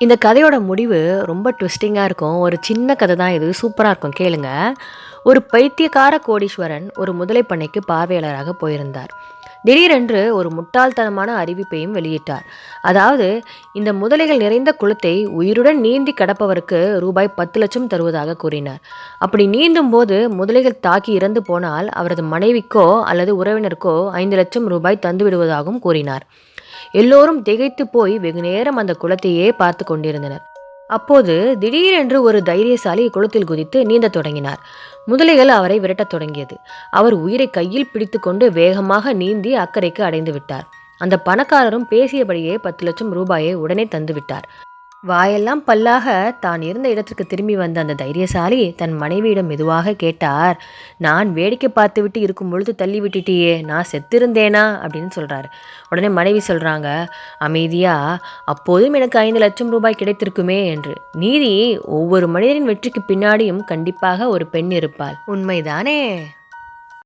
இந்த கதையோட முடிவு ரொம்ப ட்விஸ்டிங்காக இருக்கும். ஒரு சின்ன கதை தான் இது. சூப்பராக இருக்கும். கேளுங்க. ஒரு பைத்தியக்கார கோடீஸ்வரன் ஒரு முதலை பண்ணைக்கு பார்வையாளராக போயிருந்தார். திடீரென்று ஒரு முட்டாள்தனமான அறிவிப்பையும் வெளியிட்டார். அதாவது இந்த முதலைகள் நிறைந்த குளத்தை உயிருடன் நீந்தி கடப்பவருக்கு ரூபாய் பத்து லட்சம் தருவதாக கூறினார். அப்படி நீந்தும் போது முதலைகள் தாக்கி இறந்து போனால் அவரது மனைவிக்கோ அல்லது உறவினருக்கோ ஐந்து லட்சம் ரூபாய் தந்துவிடுவதாகவும் கூறினார். எல்லோரும் திகைத்து போய் வெகு நேரம் அந்த குளத்தையே பார்த்து கொண்டிருந்தனர். அப்போது திடீரென்று ஒரு தைரியசாலி குளத்தில் குதித்து நீந்தத் தொடங்கினார். முதலைகள் அவரை விரட்டத் தொடங்கியது. அவர் உயிரை கையில் பிடித்துக்கொண்டு வேகமாக நீந்தி அக்கறைக்கு அடைந்து விட்டார். அந்த பணக்காரரும் பேசியபடியே பத்து லட்சம் ரூபாயை உடனே தந்துவிட்டார். வாயெல்லாம் பல்லாக தான் இருந்த இடத்திற்கு திரும்பி வந்த அந்த தைரியசாலி தன் மனைவியிடம் மெதுவாக கேட்டார் நான் வேடிக்கை பார்த்துவிட்டு இருக்கும் பொழுது தள்ளி விட்டுட்டியே நான் செத்திருந்தேனா? அப்படின்னு சொல்கிறாரு உடனே மனைவி சொல்கிறாங்க அமைதியாக அப்போதும் எனக்கு ஐந்து லட்சம் ரூபாய் கிடைத்திருக்குமே என்று. நீதி ஒவ்வொரு மனிதனின் வெற்றிக்கு பின்னாடியும் கண்டிப்பாக ஒரு பெண் இருப்பாள். உண்மைதானே?